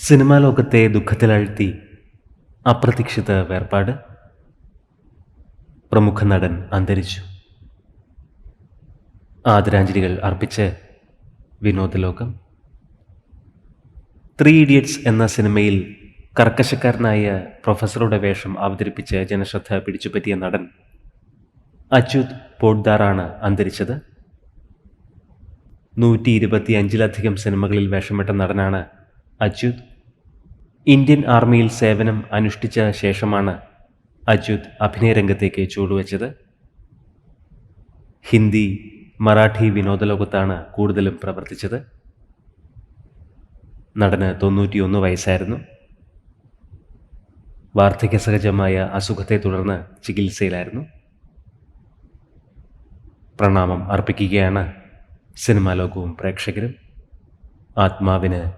Cinema ലോകത്തെ ദുഃഖത്തിലാഴ്ത്തി അപ്രതീക്ഷിത വേർപാട് പ്രമുഖ നടൻ അന്തരിച്ചു. ആദരാഞ്ജലികൾ അർപ്പിച്ച് വിനോദലോകം. ത്രീ ഇഡിയറ്റ്സ് എന്ന സിനിമയിൽ കർക്കശക്കാരനായ പ്രൊഫസറുടെ വേഷം അവതരിപ്പിച്ച് ജനശ്രദ്ധ പിടിച്ചുപറ്റിയ നടൻ അച്യുത് പോഡ്ദാറാണ് അന്തരിച്ചത്. നൂറ്റി ഇരുപത്തി അഞ്ചിലധികം സിനിമകളിൽ വേഷമിട്ട നടനാണ് അച്യുത്. ഇന്ത്യൻ ആർമിയിൽ സേവനം അനുഷ്ഠിച്ച ശേഷമാണ് അച്യുത് അഭിനയരംഗത്തേക്ക് ചൂടുവച്ചത് ഹിന്ദി മറാഠി വിനോദലോകത്താണ് കൂടുതലും പ്രവർത്തിച്ചത്. നടന് തൊണ്ണൂറ്റിയൊന്ന് വയസ്സായിരുന്നു. വാർദ്ധക്യസഹജമായ അസുഖത്തെ തുടർന്ന് ചികിത്സയിലായിരുന്നു. പ്രണാമം അർപ്പിക്കുകയാണ് സിനിമാ ലോകവും പ്രേക്ഷകരും. ആത്മാവിന്